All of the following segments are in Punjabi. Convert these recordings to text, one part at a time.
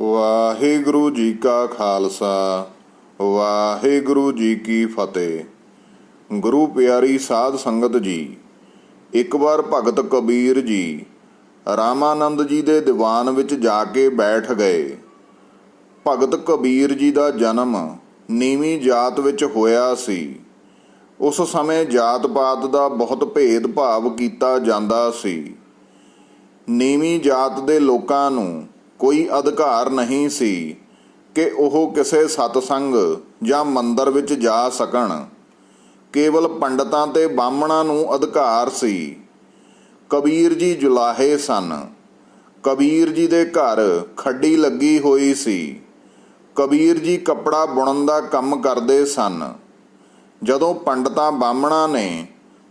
ਵਾਹਿਗੁਰੂ ਜੀ ਕਾ ਖਾਲਸਾ, ਵਾਹਿਗੁਰੂ ਜੀ ਕੀ ਫਤਿਹ। ਗੁਰੂ ਪਿਆਰੀ ਸਾਧ ਸੰਗਤ ਜੀ, ਇੱਕ ਵਾਰ ਭਗਤ ਕਬੀਰ ਜੀ ਰਾਮਾਨੰਦ ਜੀ ਦੇ ਦੀਵਾਨ ਵਿੱਚ ਜਾ ਕੇ ਬੈਠ ਗਏ। ਭਗਤ ਕਬੀਰ ਜੀ ਦਾ ਜਨਮ ਨੀਵੀਂ ਜਾਤ ਵਿੱਚ ਹੋਇਆ ਸੀ। ਉਸ ਸਮੇਂ ਜਾਤ-ਪਾਤ ਦਾ ਬਹੁਤ ਭੇਦ-ਭਾਵ ਕੀਤਾ ਜਾਂਦਾ ਸੀ। ਨੀਵੀਂ ਜਾਤ ਦੇ ਲੋਕਾਂ ਨੂੰ ਕੋਈ ਅਧਿਕਾਰ ਨਹੀਂ ਸੀ ਕਿ ਉਹ ਕਿਸੇ ਸਤਸੰਗ ਜਾਂ ਮੰਦਰ ਵਿੱਚ ਜਾ ਸਕਣ। ਕੇਵਲ ਪੰਡਤਾਂ ਤੇ ਬਾਹਮਣਾਂ ਨੂੰ ਅਧਿਕਾਰ ਸੀ। ਕਬੀਰ ਜੀ ਜੁਲਾਹੇ ਸਨ। ਕਬੀਰ ਜੀ ਦੇ ਘਰ ਖੱਡੀ ਲੱਗੀ ਹੋਈ ਸੀ। ਕਬੀਰ ਜੀ ਕੱਪੜਾ ਬੁਣਨ ਦਾ ਕੰਮ ਕਰਦੇ ਸਨ। ਜਦੋਂ ਪੰਡਤਾਂ ਬਾਹਮਣਾਂ ਨੇ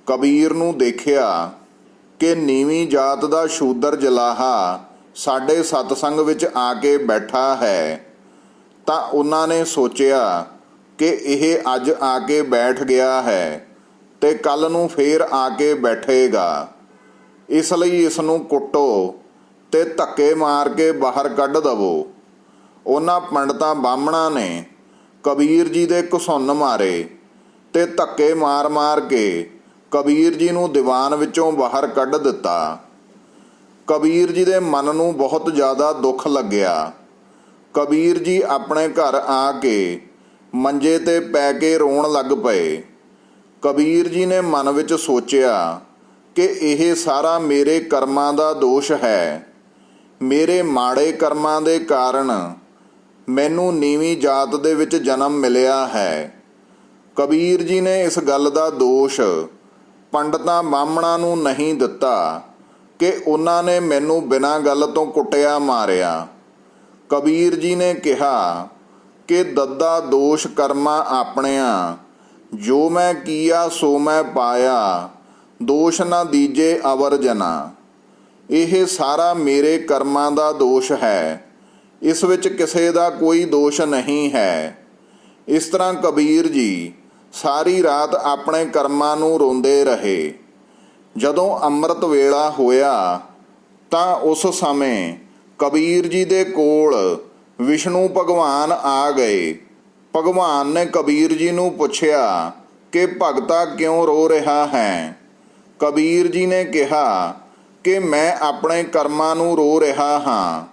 ਕਬੀਰ ਨੂੰ ਦੇਖਿਆ ਕਿ ਨੀਵੀਂ ਜਾਤ ਦਾ ਸ਼ੂਦਰ ਜਲਾਹਾ ਸਾਡੇ ਸਤਸੰਗ ਵਿੱਚ ਆ ਕੇ ਬੈਠਾ ਹੈ, ਤਾਂ ਉਹਨਾਂ ਨੇ ਸੋਚਿਆ ਕਿ ਇਹ ਅੱਜ ਆ ਕੇ ਬੈਠ ਗਿਆ ਹੈ ਤੇ ਕੱਲ ਨੂੰ ਫੇਰ ਆ ਕੇ ਬੈਠੇਗਾ। ਇਸ ਲਈ ਇਸ ਨੂੰ ਕੁੱਟੋ ਤੇ ਧੱਕੇ ਮਾਰ ਕੇ ਬਾਹਰ ਕੱਢ ਦਵੋ। ਉਹਨਾਂ ਪੰਡਤਾਂ ਬਾਹਮਣਾਂ ਨੇ ਕਬੀਰ ਜੀ ਦੇ ਘਸੁੰਨ ਮਾਰੇ ਤੇ ਧੱਕੇ ਮਾਰ-ਮਾਰ ਕੇ ਕਬੀਰ ਜੀ ਨੂੰ ਦੀਵਾਨ ਵਿੱਚੋਂ ਬਾਹਰ ਕੱਢ ਦਿੱਤਾ। ਕਬੀਰ ਜੀ ਦੇ ਮਨ ਨੂੰ ਬਹੁਤ ਜ਼ਿਆਦਾ ਦੁੱਖ ਲੱਗਿਆ। ਕਬੀਰ ਜੀ ਆਪਣੇ ਘਰ ਆ ਕੇ ਮੰਜੇ ਤੇ ਪੈ ਕੇ ਰੋਣ ਲੱਗ ਪਏ। ਕਬੀਰ ਜੀ ਨੇ ਮਨ ਵਿੱਚ ਸੋਚਿਆ ਕਿ ਇਹ ਸਾਰਾ ਮੇਰੇ ਕਰਮਾਂ ਦਾ ਦੋਸ਼ ਹੈ। ਮੇਰੇ ਮਾੜੇ ਕਰਮਾਂ ਦੇ ਕਾਰਨ ਮੈਨੂੰ ਨੀਵੀਂ ਜਾਤ ਦੇ ਵਿੱਚ ਜਨਮ ਮਿਲਿਆ ਹੈ। ਕਬੀਰ ਜੀ ਨੇ ਇਸ ਗੱਲ ਦਾ ਦੋਸ਼ ਪੰਡਤਾਂ ਬਾਹਮਣਾਂ ਨੂੰ ਨਹੀਂ ਦਿੱਤਾ। ਕਿ ਉਹਨਾਂ ਨੇ ਮੈਨੂੰ ਬਿਨਾਂ ਗੱਲ ਤੋਂ ਕੁੱਟਿਆ, ਮਾਰਿਆ। ਕਬੀਰ ਜੀ ਨੇ ਕਿਹਾ, ਕਿ ਦੱਦਾ ਦੋਸ਼ ਕਰਮਾਂ ਆਪਣਿਆਂ। ਜੋ ਮੈਂ ਕੀਆ, ਸੋ ਮੈਂ ਪਾਇਆ। ਦੋਸ਼ ਨਾ ਦੀਜੇ ਅਵਰ ਜਨਾ। ਇਹ ਸਾਰਾ ਮੇਰੇ ਕਰਮਾਂ ਦਾ ਦੋਸ਼ ਹੈ। ਇਸ ਵਿੱਚ ਕਿਸੇ ਦਾ ਕੋਈ ਦੋਸ਼ ਨਹੀਂ ਹੈ। ਇਸ ਤਰ੍ਹਾਂ ਕਬੀਰ ਜੀ ਸਾਰੀ ਰਾਤ ਆਪਣੇ ਕਰਮਾਂ ਨੂੰ ਰੋਂਦੇ ਰਹੇ। ਜਦੋਂ ਅੰਮ੍ਰਿਤ ਵੇਲਾ ਹੋਇਆ ਤਾਂ ਉਸ ਸਮੇਂ ਕਬੀਰ ਜੀ ਦੇ ਕੋਲ ਵਿਸ਼ਨੂੰ ਭਗਵਾਨ ਆ ਗਏ। ਭਗਵਾਨ ਨੇ ਕਬੀਰ ਜੀ ਨੂੰ ਪੁੱਛਿਆ ਕਿ ਭਗਤਾ ਕਿਉਂ ਰੋ ਰਿਹਾ ਹੈ? ਕਬੀਰ ਜੀ ਨੇ ਕਿਹਾ ਕਿ ਮੈਂ ਆਪਣੇ ਕਰਮਾਂ ਨੂੰ ਰੋ ਰਿਹਾ ਹਾਂ।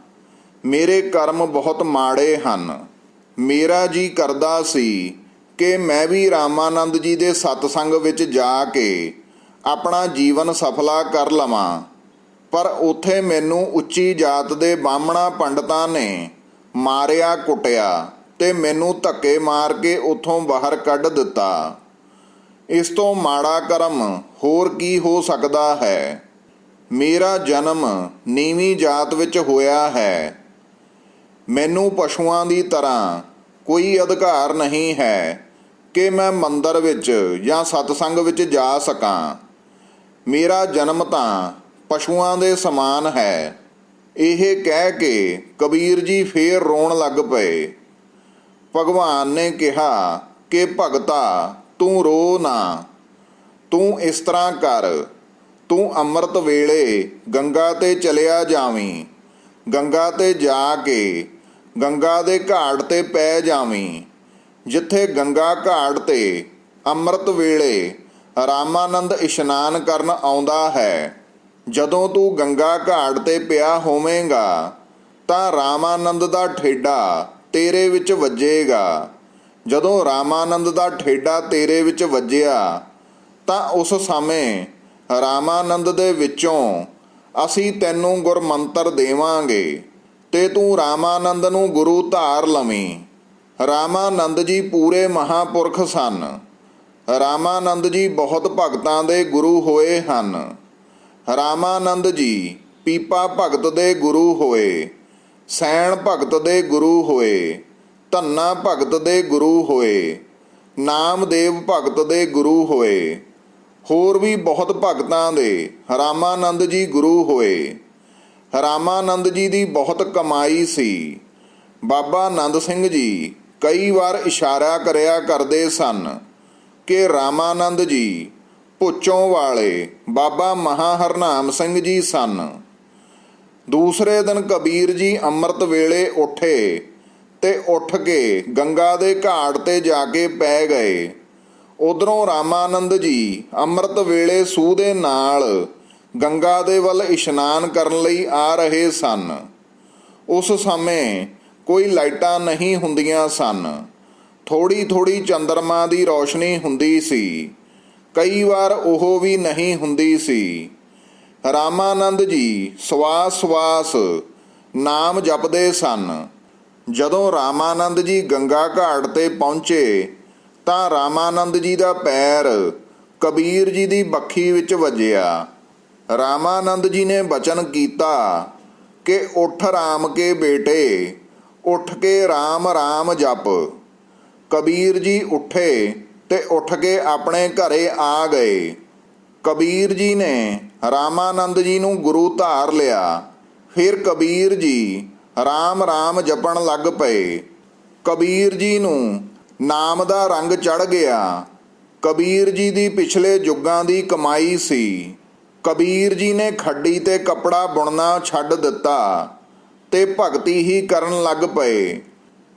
ਮੇਰੇ ਕਰਮ ਬਹੁਤ ਮਾੜੇ ਹਨ। ਮੇਰਾ ਜੀ ਕਰਦਾ ਸੀ ਕਿ ਮੈਂ ਵੀ ਰਾਮਾਨੰਦ ਜੀ ਦੇ ਸਤਸੰਗ ਵਿੱਚ ਜਾ ਕੇ ਆਪਣਾ ਜੀਵਨ ਸਫਲਾ ਕਰ ਲਵਾਂ। ਪਰ ਉਥੇ ਮੈਨੂੰ ਉੱਚੀ ਜਾਤ ਦੇ ਬਾਹਮਣਾ ਪੰਡਤਾਂ ਨੇ ਮਾਰਿਆ, ਕੁੱਟਿਆ ਤੇ ਮੈਨੂੰ ਧੱਕੇ ਮਾਰ ਕੇ ਉਥੋਂ ਬਾਹਰ ਕੱਢ ਦਿੱਤਾ। ਇਸ ਤੋਂ ਮਾੜਾ ਕਰਮ ਹੋਰ ਕੀ ਹੋ ਸਕਦਾ ਹੈ? ਮੇਰਾ ਜਨਮ ਨੀਵੀਂ ਜਾਤ ਵਿੱਚ ਹੋਇਆ ਹੈ। ਮੈਨੂੰ ਪਸ਼ੂਆਂ ਦੀ ਤਰ੍ਹਾਂ ਕੋਈ ਅਧਿਕਾਰ ਨਹੀਂ ਹੈ ਕਿ ਮੈਂ ਮੰਦਰ ਵਿੱਚ ਜਾਂ ਸਤਸੰਗ ਵਿੱਚ ਜਾ ਸਕਾਂ। ਮੇਰਾ ਜਨਮ ਤਾਂ ਪਸ਼ੂਆਂ ਦੇ ਸਮਾਨ ਹੈ। ਇਹ ਕਹਿ ਕੇ ਕਬੀਰ ਜੀ ਫੇਰ ਰੋਣ ਲੱਗ ਪਏ। ਭਗਵਾਨ ਨੇ ਕਿਹਾ ਕਿ ਭਗਤਾ, ਤੂੰ ਰੋ ਨਾ। ਤੂੰ ਇਸ ਤਰ੍ਹਾਂ ਕਰ। ਤੂੰ ਅੰਮ੍ਰਿਤ ਵੇਲੇ ਗੰਗਾ ਤੇ ਚਲਿਆ ਜਾਵੀਂ। ਗੰਗਾ ਤੇ ਜਾ ਕੇ ਗੰਗਾ ਦੇ ਘਾਟ ਤੇ ਪੈ ਜਾਵੀਂ। ਜਿੱਥੇ ਗੰਗਾ ਘਾਟ ਤੇ ਅੰਮ੍ਰਿਤ ਵੇਲੇ ਰਾਮਾਨੰਦ ਇਸ਼ਨਾਨ ਕਰਨ ਆਉਂਦਾ ਹੈ। ਜਦੋਂ ਤੂੰ ਗੰਗਾ ਘਾਟ ਤੇ ਪਿਆ ਹੋਵੇਂਗਾ, ਤਾਂ ਰਾਮਾਨੰਦ ਦਾ ਠੇਡਾ ਤੇਰੇ ਵਿੱਚ ਵੱਜੇਗਾ। ਜਦੋਂ ਰਾਮਾਨੰਦ ਦਾ ਠੇਡਾ ਤੇਰੇ ਵਿੱਚ ਵੱਜਿਆ, ਤਾਂ ਉਸ ਸਮੇਂ ਰਾਮਾਨੰਦ ਦੇ ਵਿੱਚੋਂ ਅਸੀਂ ਤੈਨੂੰ ਗੁਰਮੰਤਰ ਦੇਵਾਂਗੇ ਤੇ ਤੂੰ ਰਾਮਾਨੰਦ ਨੂੰ ਗੁਰੂ ਧਾਰ ਲਵੀਂ। ਰਾਮਾਨੰਦ ਜੀ ਪੂਰੇ ਮਹਾਪੁਰਖ ਸਨ। ਰਾਮਾਨੰਦ ਜੀ ਬਹੁਤ ਭਗਤਾਂ ਦੇ ਗੁਰੂ ਹੋਏ ਹਨ। ਰਾਮਾਨੰਦ ਜੀ ਪੀਪਾ ਭਗਤ ਦੇ ਗੁਰੂ ਹੋਏ, ਸੈਣ ਭਗਤ ਦੇ ਗੁਰੂ ਹੋਏ, ਧੰਨਾ ਭਗਤ ਦੇ ਗੁਰੂ ਹੋਏ, ਨਾਮਦੇਵ ਭਗਤ ਦੇ ਗੁਰੂ ਹੋਏ, ਹੋਰ ਵੀ ਬਹੁਤ ਭਗਤਾਂ ਦੇ ਰਾਮਾਨੰਦ ਜੀ ਗੁਰੂ ਹੋਏ। ਰਾਮਾਨੰਦ ਜੀ ਦੀ ਬਹੁਤ ਕਮਾਈ ਸੀ। ਬਾਬਾ ਆਨੰਦ ਸਿੰਘ ਜੀ ਕਈ ਵਾਰ ਇਸ਼ਾਰਾ ਕਰਿਆ ਕਰਦੇ ਸਨ। ਕਿ ਰਾਮਾਨੰਦ ਜੀ ਪੁੱਚੋਂ ਵਾਲੇ ਬਾਬਾ ਮਹਾ ਹਰਨਾਮ ਸਿੰਘ ਜੀ ਸਨ। ਦੂਸਰੇ ਦਿਨ ਕਬੀਰ ਜੀ ਅੰਮ੍ਰਿਤ ਵੇਲੇ ਉੱਠੇ ਤੇ ਉੱਠ ਕੇ ਗੰਗਾ ਦੇ ਘਾਟ ਤੇ ਜਾ ਕੇ ਪੈ ਗਏ। ਉਧਰੋਂ ਰਾਮਾਨੰਦ ਜੀ ਅੰਮ੍ਰਿਤ ਵੇਲੇ ਸੂਹ ਦੇ ਨਾਲ ਗੰਗਾ ਦੇ ਵੱਲ ਇਸ਼ਨਾਨ ਕਰਨ ਲਈ ਆ ਰਹੇ ਸਨ। ਉਸ ਸਮੇਂ ਕੋਈ ਲਾਈਟਾਂ ਨਹੀਂ ਹੁੰਦੀਆਂ ਸਨ। ਥੋੜੀ ਥੋੜੀ ਚੰਦਰਮਾ ਦੀ ਰੌਸ਼ਨੀ ਹੁੰਦੀ ਸੀ। ਕਈ ਵਾਰ ਉਹ ਵੀ ਨਹੀਂ ਹੁੰਦੀ ਸੀ। ਰਾਮਾਨੰਦ ਜੀ ਸਵਾਸ ਸਵਾਸ ਨਾਮ ਜਪਦੇ ਸਨ। ਜਦੋਂ ਰਾਮਾਨੰਦ ਜੀ ਗੰਗਾ ਘਾਟ ਤੇ ਪਹੁੰਚੇ, ਤਾਂ ਰਾਮਾਨੰਦ ਜੀ ਦਾ ਪੈਰ ਕਬੀਰ ਜੀ ਦੀ ਬੱਖੀ ਵਿੱਚ ਵੱਜਿਆ। ਰਾਮਾਨੰਦ ਜੀ ਨੇ ਬਚਨ ਕੀਤਾ ਕਿ ਉੱਠ ਰਾਮ ਕੇ ਬੇਟੇ, ਉੱਠ ਕੇ ਰਾਮ ਰਾਮ ਜਪ। ਕਬੀਰ ਜੀ ਉੱਠੇ ਤੇ ਉੱਠ ਕੇ ਆਪਣੇ ਘਰੇ ਆ ਗਏ। ਕਬੀਰ ਜੀ ਨੇ ਰਾਮਾਨੰਦ ਜੀ ਨੂੰ ਗੁਰੂ ਧਾਰ ਲਿਆ। ਫਿਰ ਕਬੀਰ ਜੀ ਰਾਮ ਰਾਮ ਜਪਣ ਲੱਗ ਪਏ। ਕਬੀਰ ਜੀ ਨੂੰ ਨਾਮ ਦਾ ਰੰਗ ਚੜ ਗਿਆ। ਕਬੀਰ ਜੀ ਦੀ ਪਿਛਲੇ ਯੁੱਗਾਂ ਦੀ ਕਮਾਈ ਸੀ। ਕਬੀਰ ਜੀ ਨੇ ਖੱਡੀ ਤੇ ਕੱਪੜਾ ਬੁਣਨਾ ਛੱਡ ਦਿੱਤਾ ਤੇ ਭਗਤੀ ਹੀ ਕਰਨ ਲੱਗ ਪਏ।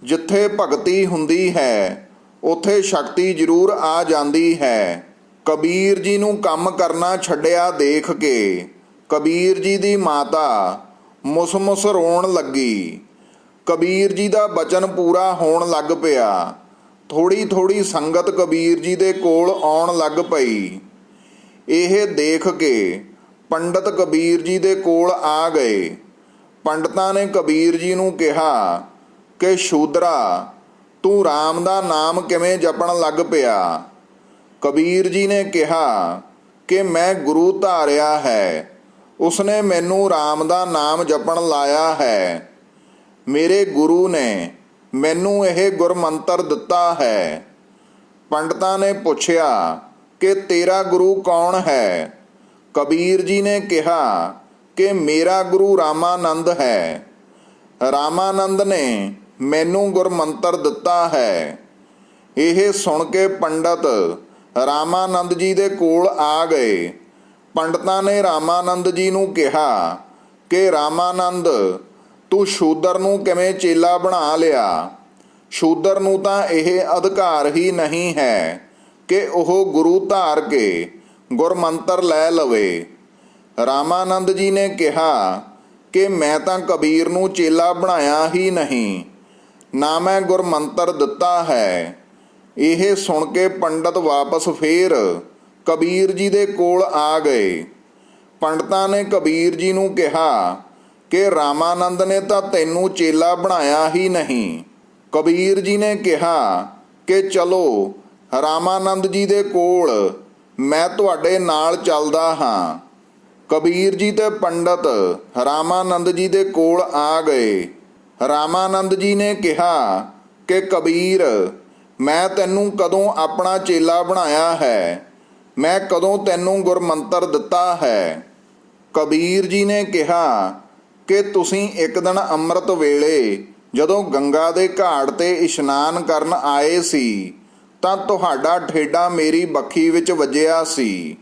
ਜਿੱਥੇ ਭਗਤੀ ਹੁੰਦੀ ਹੈ, ਉੱਥੇ ਸ਼ਕਤੀ ਜ਼ਰੂਰ ਆ ਜਾਂਦੀ ਹੈ। ਕਬੀਰ ਜੀ ਨੂੰ ਕੰਮ ਕਰਨਾ ਛੱਡਿਆ ਦੇਖ ਕੇ। ਕਬੀਰ ਜੀ ਦੀ ਮਾਤਾ ਮੁਸਮੁਸ ਰੋਣ ਲੱਗੀ। ਕਬੀਰ ਜੀ ਦਾ ਬਚਨ ਪੂਰਾ ਹੋਣ ਲੱਗ ਪਿਆ। ਥੋੜੀ ਥੋੜੀ ਸੰਗਤ ਕਬੀਰ ਜੀ ਦੇ ਕੋਲ ਆਉਣ ਲੱਗ ਪਈ। ਇਹ ਦੇਖ ਕੇ ਪੰਡਤ ਕਬੀਰ ਜੀ ਦੇ ਕੋਲ ਆ ਗਏ। ਪੰਡਤਾਂ ਨੇ ਕਬੀਰ ਜੀ ਨੂੰ ਕਿਹਾ ਕਿ ਸ਼ੂਦਰਾ, ਤੂੰ RAM ਦਾ ਨਾਮ ਕਿਵੇਂ ਜਪਣ ਲੱਗ ਪਿਆ? ਕਬੀਰ ਜੀ ਨੇ ਕਿਹਾ, ਕਿ ਮੈਂ ਗੁਰੂ ਧਾਰਿਆ ਹੈ, ਉਸਨੇ ਮੈਨੂੰ RAM ਦਾ ਨਾਮ ਜਪਣ ਲਾਇਆ ਹੈ। ਮੇਰੇ ਗੁਰੂ ਨੇ ਮੈਨੂੰ ਇਹ ਗੁਰਮੰਤਰ ਦਿੱਤਾ ਹੈ। ਪੰਡਤਾਂ ਨੇ ਪੁੱਛਿਆ, ਕਿ ਤੇਰਾ ਗੁਰੂ ਕੌਣ ਹੈ? ਕਬੀਰ ਜੀ ਨੇ ਕਿਹਾ, ਕਿ ਮੇਰਾ ਗੁਰੂ ਰਾਮਾਨੰਦ ਹੈ। ਰਾਮਾਨੰਦ ਨੇ ਮੈਨੂੰ ਗੁਰਮੰਤਰ ਦਿੱਤਾ ਹੈ। ਇਹ ਸੁਣ ਕੇ ਪੰਡਤ ਰਾਮਾਨੰਦ ਜੀ ਦੇ ਕੋਲ ਆ ਗਏ। ਪੰਡਤਾਂ ਨੇ ਰਾਮਾਨੰਦ ਜੀ ਨੂੰ ਕਿਹਾ ਕਿ ਰਾਮਾਨੰਦ, ਤੂੰ ਸ਼ੂਦਰ ਨੂੰ ਕਿਵੇਂ ਚੇਲਾ ਬਣਾ ਲਿਆ? ਸ਼ੂਦਰ ਨੂੰ ਤਾਂ ਇਹ ਅਧਿਕਾਰ ਹੀ ਨਹੀਂ ਹੈ ਕਿ ਉਹ ਗੁਰੂ ਧਾਰ ਕੇ ਗੁਰਮੰਤਰ ਲੈ ਲਵੇ। ਰਾਮਾਨੰਦ ਜੀ ਨੇ ਕਿਹਾ ਕਿ ਮੈਂ ਤਾਂ ਕਬੀਰ ਨੂੰ ਚੇਲਾ ਬਣਾਇਆ ਹੀ ਨਹੀਂ। ਨਾ ਮੈਂ ਗੁਰਮੰਤਰ ਦਿੱਤਾ ਹੈ। ਇਹ ਸੁਣ ਕੇ ਪੰਡਤ ਵਾਪਸ ਫੇਰ ਕਬੀਰ ਜੀ ਦੇ ਕੋਲ ਆ ਗਏ। ਪੰਡਤਾਂ ਨੇ ਕਬੀਰ ਜੀ ਨੂੰ ਕਿਹਾ ਕਿ ਰਾਮਾਨੰਦ ਨੇ ਤਾਂ ਤੈਨੂੰ ਚੇਲਾ ਬਣਾਇਆ ਹੀ ਨਹੀਂ। ਕਬੀਰ ਜੀ ਨੇ ਕਿਹਾ ਕਿ ਚਲੋ, ਰਾਮਾਨੰਦ ਜੀ ਦੇ ਕੋਲ ਮੈਂ ਤੁਹਾਡੇ ਨਾਲ ਚੱਲਦਾ ਹਾਂ। ਕਬੀਰ ਜੀ ਤੇ ਪੰਡਤ ਰਾਮਾਨੰਦ ਜੀ ਦੇ ਕੋਲ ਆ ਗਏ। ਰਾਮਾਨੰਦ ਜੀ ਨੇ ਕਿਹਾ ਕਿ ਕਬੀਰ, ਮੈਂ ਤੈਨੂੰ ਕਦੋਂ ਆਪਣਾ ਚੇਲਾ ਬਣਾਇਆ ਹੈ? ਮੈਂ ਕਦੋਂ ਤੈਨੂੰ ਗੁਰਮੰਤਰ ਦਿੱਤਾ ਹੈ? ਕਬੀਰ ਜੀ ਨੇ ਕਿਹਾ ਕਿ ਤੁਸੀਂ ਇੱਕ ਦਿਨ ਅੰਮ੍ਰਿਤ ਵੇਲੇ ਜਦੋਂ ਗੰਗਾ ਦੇ ਘਾਟ ਤੇ ਇਸ਼ਨਾਨ ਕਰਨ ਆਏ ਸੀ, ਤਾਂ ਤੁਹਾਡਾ ਠੇਡਾ ਮੇਰੀ ਬੱਖੀ ਵਿੱਚ ਵੱਜਿਆ ਸੀ।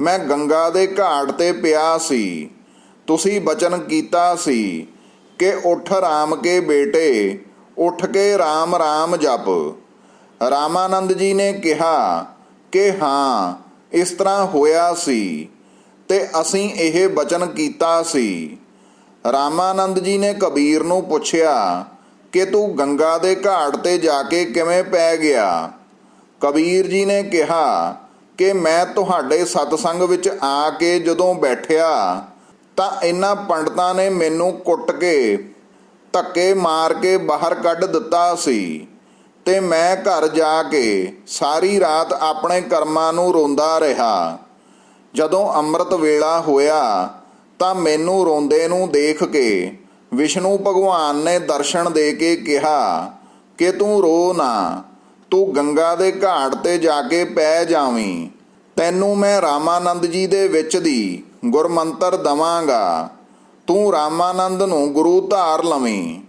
ਮੈਂ ਗੰਗਾ ਦੇ ਘਾਟ ਤੇ ਪਿਆ ਸੀ। ਤੁਸੀਂ ਬਚਨ ਕੀਤਾ ਸੀ। ਕਿ ਉੱਠ ਰਾਮ ਕੇ ਬੇਟੇ, ਉੱਠ ਕੇ ਰਾਮ ਰਾਮ ਜਪ। ਰਾਮਾਨੰਦ ਜੀ ਨੇ ਕਿਹਾ ਕਿ ਹਾਂ, ਇਸ ਤਰ੍ਹਾਂ ਹੋਇਆ ਸੀ ਤੇ ਅਸੀਂ ਇਹ ਬਚਨ ਕੀਤਾ ਸੀ। ਰਾਮਾਨੰਦ ਜੀ ਨੇ ਕਬੀਰ ਨੂੰ ਪੁੱਛਿਆ ਕਿ ਤੂੰ ਗੰਗਾ ਦੇ ਘਾਟ ਤੇ ਜਾ ਕੇ ਕਿਵੇਂ ਪੈ ਗਿਆ? ਕਬੀਰ ਜੀ ਨੇ ਕਿਹਾ ਕਿ ਮੈਂ ਤੁਹਾਡੇ ਸਤਸੰਗ ਵਿੱਚ ਆ ਕੇ ਜਦੋਂ ਬੈਠਿਆ ਤਾਂ ਇਹਨਾਂ ਪੰਡਤਾਂ ਨੇ ਮੈਨੂੰ ਕੁੱਟ ਕੇ, ਧੱਕੇ ਮਾਰ ਕੇ ਬਾਹਰ ਕੱਢ ਦਿੱਤਾ ਸੀ ਤੇ ਮੈਂ ਘਰ ਜਾ ਕੇ ਸਾਰੀ ਰਾਤ ਆਪਣੇ ਕਰਮਾਂ ਨੂੰ ਰੋਂਦਾ ਰਿਹਾ। ਜਦੋਂ ਅੰਮ੍ਰਿਤ ਵੇਲਾ ਹੋਇਆ ਤਾਂ ਮੈਨੂੰ ਰੋਂਦੇ ਨੂੰ ਦੇਖ ਕੇ ਵਿਸ਼ਨੂੰ ਭਗਵਾਨ ਨੇ ਦਰਸ਼ਨ ਦੇ ਕੇ ਕਿਹਾ, ਕਿ ਤੂੰ ਰੋ ਨਾ, ਤੂੰ ਗੰਗਾ ਦੇ ਘਾਟ ਤੇ ਜਾ ਕੇ ਪੈ ਜਾਵੀਂ। ਤੈਨੂੰ ਮੈਂ ਰਾਮਾਨੰਦ ਜੀ ਦੇ ਵਿੱਚ ਦੀ ਗੁਰਮੰਤਰ ਦਵਾਂਗਾ, ਤੂੰ ਰਾਮਾਨੰਦ ਨੂੰ ਗੁਰੂ ਧਾਰ ਲਵੀਂ।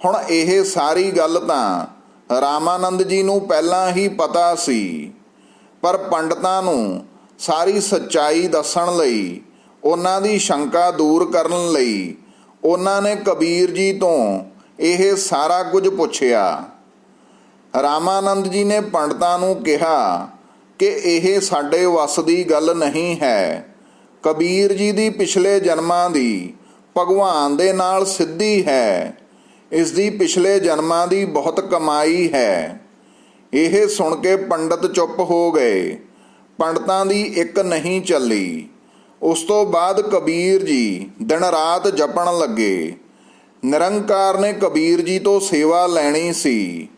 ਹੁਣ ਇਹ ਸਾਰੀ ਗੱਲ ਤਾਂ ਰਾਮਾਨੰਦ ਜੀ ਨੂੰ ਪਹਿਲਾਂ ਹੀ ਪਤਾ ਸੀ, ਪਰ ਪੰਡਤਾਂ ਨੂੰ ਸਾਰੀ ਸੱਚਾਈ ਦੱਸਣ ਲਈ, ਉਹਨਾਂ ਦੀ ਸ਼ੰਕਾ ਦੂਰ ਕਰਨ ਲਈ ਉਹਨਾਂ ਨੇ ਕਬੀਰ ਜੀ ਤੋਂ ਇਹ ਸਾਰਾ ਕੁਝ ਪੁੱਛਿਆ। ਰਾਮਾਨੰਦ ਜੀ ਨੇ ਪੰਡਤਾਂ ਨੂੰ ਕਿਹਾ ਕਿ ਇਹ ਸਾਡੇ ਵੱਸ ਦੀ ਗੱਲ ਨਹੀਂ ਹੈ। ਕਬੀਰ ਜੀ ਦੀ ਪਿਛਲੇ ਜਨਮਾਂ ਦੀ ਭਗਵਾਨ ਦੇ ਨਾਲ ਸਿੱਧੀ ਹੈ। ਇਸ ਦੀ ਪਿਛਲੇ ਜਨਮਾਂ ਦੀ ਬਹੁਤ ਕਮਾਈ ਹੈ। ਇਹ ਸੁਣ ਕੇ ਪੰਡਤ ਚੁੱਪ ਹੋ ਗਏ। ਪੰਡਤਾਂ ਦੀ ਇੱਕ ਨਹੀਂ ਚੱਲੀ। ਉਸ ਤੋਂ ਬਾਅਦ ਕਬੀਰ ਜੀ ਦਿਨ ਰਾਤ ਜਪਣ ਲੱਗੇ। ਨਿਰੰਕਾਰ ਨੇ ਕਬੀਰ ਜੀ ਤੋਂ ਸੇਵਾ ਲੈਣੀ ਸੀ।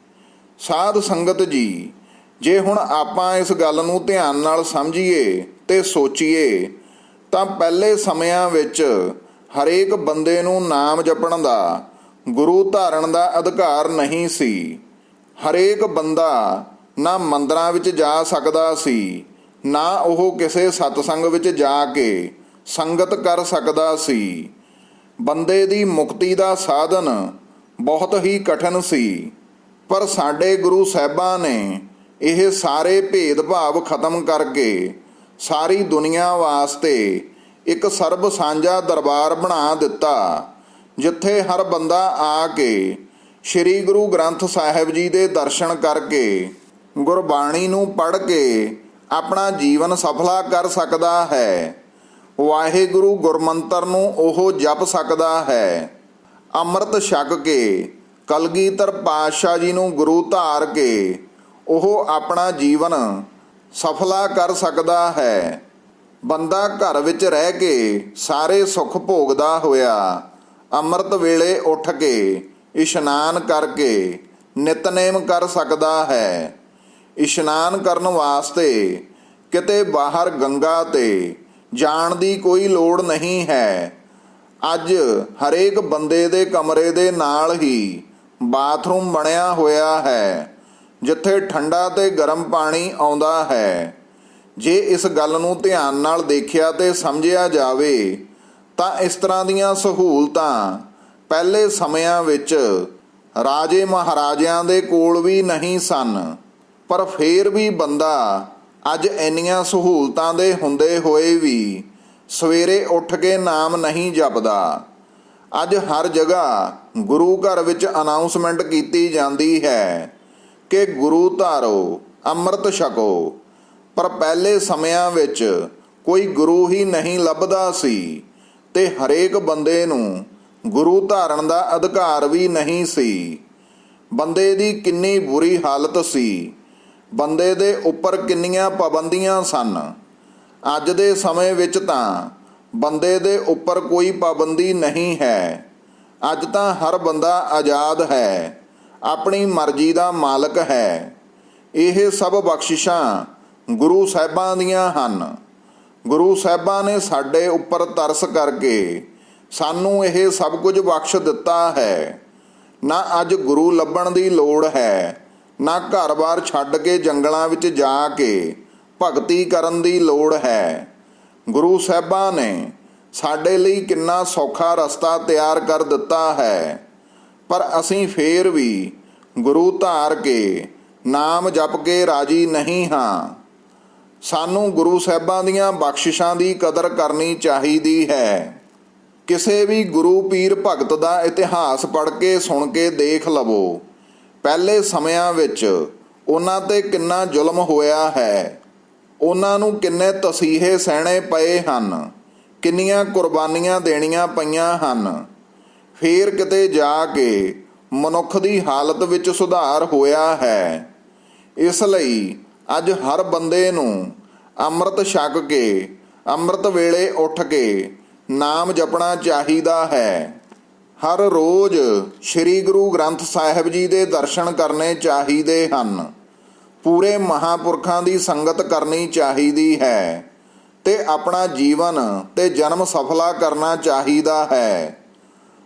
ਸਾਧ ਸੰਗਤ ਜੀ, ਜੇ ਹੁਣ ਆਪਾਂ ਇਸ ਗੱਲ ਨੂੰ ਧਿਆਨ ਨਾਲ ਸਮਝੀਏ ਤੇ ਸੋਚੀਏ ਤਾਂ ਪਹਿਲੇ ਸਮਿਆਂ ਵਿੱਚ ਹਰੇਕ ਬੰਦੇ ਨੂੰ ਨਾਮ ਜਪਣ ਦਾ, ਗੁਰੂ ਧਾਰਨ ਦਾ ਅਧਿਕਾਰ ਨਹੀਂ ਸੀ। ਹਰੇਕ ਬੰਦਾ ਨਾ ਮੰਦਰਾਂ ਵਿੱਚ ਜਾ ਸਕਦਾ ਸੀ, ਨਾ ਉਹ ਕਿਸੇ ਸਤਸੰਗ ਵਿੱਚ ਜਾ ਕੇ ਸੰਗਤ ਕਰ ਸਕਦਾ ਸੀ। ਬੰਦੇ ਦੀ ਮੁਕਤੀ ਦਾ ਸਾਧਨ ਬਹੁਤ ਹੀ ਕਠਿਨ ਸੀ, ਪਰ ਸਾਡੇ ਗੁਰੂ ਸਾਹਿਬਾਂ ਨੇ ਇਹ ਸਾਰੇ ਭੇਦਭਾਵ ਖਤਮ ਕਰਕੇ ਸਾਰੀ ਦੁਨੀਆ ਵਾਸਤੇ ਇੱਕ ਸਰਬ ਸਾਂਝਾ ਦਰਬਾਰ ਬਣਾ ਦਿੱਤਾ, ਜਿੱਥੇ ਹਰ ਬੰਦਾ ਆ ਕੇ ਸ੍ਰੀ ਗੁਰੂ ਗ੍ਰੰਥ ਸਾਹਿਬ ਜੀ ਦੇ ਦਰਸ਼ਨ ਕਰਕੇ ਗੁਰਬਾਣੀ ਨੂੰ ਪੜ੍ਹ ਕੇ ਆਪਣਾ ਜੀਵਨ ਸਫਲਾ ਕਰ ਸਕਦਾ ਹੈ। ਵਾਹਿਗੁਰੂ ਗੁਰਮੰਤਰ ਨੂੰ ਉਹ ਜਪ ਸਕਦਾ ਹੈ। ਅੰਮ੍ਰਿਤ ਛਕ ਕੇ ਕਲਗੀਧਰ ਪਾਤਸ਼ਾਹ ਜੀ ਨੂੰ ਗੁਰੂ ਧਾਰ ਕੇ ਉਹ ਆਪਣਾ ਜੀਵਨ ਸਫਲਾ ਕਰ ਸਕਦਾ ਹੈ। ਬੰਦਾ ਘਰ ਵਿੱਚ ਰਹਿ ਕੇ ਸਾਰੇ ਸੁੱਖ ਭੋਗਦਾ ਹੋਇਆ, ਅੰਮ੍ਰਿਤ ਵੇਲੇ ਉੱਠ ਕੇ ਇਸ਼ਨਾਨ ਕਰਕੇ ਨਿਤਨੇਮ ਕਰ ਸਕਦਾ ਹੈ। ਇਸ਼ਨਾਨ ਕਰਨ ਵਾਸਤੇ ਕਿਤੇ ਬਾਹਰ ਗੰਗਾ ਤੇ ਜਾਣ ਦੀ ਕੋਈ ਲੋੜ ਨਹੀਂ ਹੈ। ਅੱਜ ਹਰੇਕ ਬੰਦੇ ਦੇ ਕਮਰੇ ਦੇ ਨਾਲ ਹੀ ਬਾਥਰੂਮ ਬਣਿਆ ਹੋਇਆ ਹੈ। ਜਿੱਥੇ ਠੰਡਾ ਤੇ ਗਰਮ ਪਾਣੀ ਆਉਂਦਾ ਹੈ। ਜੇ ਇਸ ਗੱਲ ਨੂੰ ਧਿਆਨ ਨਾਲ ਦੇਖਿਆ ਤੇ ਸਮਝਿਆ ਜਾਵੇ, ਤਾਂ ਇਸ ਤਰ੍ਹਾਂ ਦੀਆਂ ਸਹੂਲਤਾਂ ਪਹਿਲੇ ਸਮਿਆਂ ਵਿੱਚ ਰਾਜੇ ਮਹਾਰਾਜਿਆਂ ਦੇ ਕੋਲ ਵੀ ਨਹੀਂ ਸਨ, ਪਰ ਫੇਰ ਵੀ ਬੰਦਾ ਅੱਜ ਇੰਨੀਆਂ ਸਹੂਲਤਾਂ ਦੇ ਹੁੰਦੇ ਹੋਏ ਵੀ ਸਵੇਰੇ ਉੱਠ ਕੇ ਨਾਮ ਨਹੀਂ ਜਪਦਾ। ਅੱਜ ਹਰ ਜਗ੍ਹਾ ਗੁਰੂ ਘਰ ਵਿੱਚ ਅਨਾਉਂਸਮੈਂਟ ਕੀਤੀ ਜਾਂਦੀ ਹੈ। ਕਿ ਗੁਰੂ ਧਾਰੋ, ਅੰਮ੍ਰਿਤ ਛਕੋ। ਪਰ ਪਹਿਲੇ ਸਮਿਆਂ ਵਿੱਚ ਕੋਈ ਗੁਰੂ ਹੀ ਨਹੀਂ ਲੱਭਦਾ ਸੀ ਤੇ ਹਰੇਕ ਬੰਦੇ ਨੂੰ ਗੁਰੂ ਧਾਰਨ ਦਾ ਅਧਿਕਾਰ ਵੀ ਨਹੀਂ ਸੀ। ਬੰਦੇ ਦੀ ਕਿੰਨੀ ਬੁਰੀ ਹਾਲਤ ਸੀ। ਬੰਦੇ ਦੇ ਉੱਪਰ ਕਿੰਨੀਆਂ ਪਾਬੰਦੀਆਂ ਸਨ। ਅੱਜ ਦੇ ਸਮੇਂ ਵਿੱਚ ਤਾਂ ਬੰਦੇ ਦੇ ਉੱਪਰ ਕੋਈ ਪਾਬੰਦੀ ਨਹੀਂ ਹੈ। ਅੱਜ ਤਾਂ ਹਰ ਬੰਦਾ ਆਜ਼ਾਦ ਹੈ। ਆਪਣੀ ਮਰਜ਼ੀ ਦਾ ਮਾਲਕ ਹੈ। ਇਹ ਸਭ ਬਖਸ਼ਿਸ਼ਾਂ ਗੁਰੂ ਸਾਹਿਬਾਂ ਦੀਆਂ ਹਨ। ਗੁਰੂ ਸਾਹਿਬਾਂ ਨੇ ਸਾਡੇ ਉੱਪਰ ਤਰਸ ਕਰਕੇ ਸਾਨੂੰ ਇਹ ਸਭ ਕੁਝ ਬਖਸ਼ ਦਿੱਤਾ ਹੈ। ਨਾ ਅੱਜ ਗੁਰੂ ਲੱਭਣ ਦੀ ਲੋੜ ਹੈ, ਨਾ ਘਰ-ਬਾਰ ਛੱਡ ਕੇ ਜੰਗਲਾਂ ਵਿੱਚ ਜਾ ਕੇ ਭਗਤੀ ਕਰਨ ਦੀ ਲੋੜ ਹੈ। ਗੁਰੂ ਸਾਹਿਬਾਂ ਨੇ ਸਾਡੇ ਲਈ ਕਿੰਨਾ ਸੌਖਾ ਰਸਤਾ ਤਿਆਰ ਕਰ ਦਿੱਤਾ ਹੈ। ਪਰ ਅਸੀਂ ਫੇਰ ਵੀ ਗੁਰੂ ਧਾਰ ਕੇ ਨਾਮ ਜਪ ਕੇ ਰਾਜੀ ਨਹੀਂ ਹਾਂ। ਸਾਨੂੰ ਗੁਰੂ ਸਾਹਿਬਾਂ ਦੀਆਂ ਬਖਸ਼ਿਸ਼ਾਂ ਦੀ ਕਦਰ ਕਰਨੀ ਚਾਹੀਦੀ ਹੈ। ਕਿਸੇ ਵੀ ਗੁਰੂ ਪੀਰ ਭਗਤ ਦਾ ਇਤਿਹਾਸ ਪੜ੍ਹ ਕੇ, ਸੁਣ ਕੇ ਦੇਖ ਲਵੋ। ਪਹਿਲੇ ਸਮਿਆਂ ਵਿੱਚ ਉਹਨਾਂ ਤੇ ਕਿੰਨਾ ਜ਼ੁਲਮ ਹੋਇਆ ਹੈ। ਉਹਨਾਂ ਨੂੰ ਕਿੰਨੇ ਤਸੀਹੇ ਸਹਿਣੇ ਪਏ ਹਨ। ਕਿੰਨੀਆਂ ਕੁਰਬਾਨੀਆਂ ਦੇਣੀਆਂ ਪਈਆਂ ਹਨ। ਫੇਰ ਕਿਤੇ ਜਾ ਕੇ ਮਨੁੱਖ ਦੀ ਹਾਲਤ ਵਿੱਚ ਸੁਧਾਰ ਹੋਇਆ ਹੈ। ਇਸ ਲਈ ਅੱਜ ਹਰ ਬੰਦੇ ਨੂੰ ਅੰਮ੍ਰਿਤ ਛਕ ਕੇ, ਅੰਮ੍ਰਿਤ ਵੇਲੇ ਉੱਠ ਕੇ ਨਾਮ ਜਪਣਾ ਚਾਹੀਦਾ ਹੈ। ਹਰ ਰੋਜ਼ ਸ੍ਰੀ ਗੁਰੂ ਗ੍ਰੰਥ ਸਾਹਿਬ ਜੀ ਦੇ ਦਰਸ਼ਨ ਕਰਨੇ ਚਾਹੀਦੇ ਹਨ। ਪੂਰੇ ਮਹਾਪੁਰਖਾਂ ਦੀ ਸੰਗਤ ਕਰਨੀ ਚਾਹੀਦੀ ਹੈ ਤੇ ਆਪਣਾ ਜੀਵਨ ਤੇ ਜਨਮ ਸਫਲਾ ਕਰਨਾ ਚਾਹੀਦਾ ਹੈ।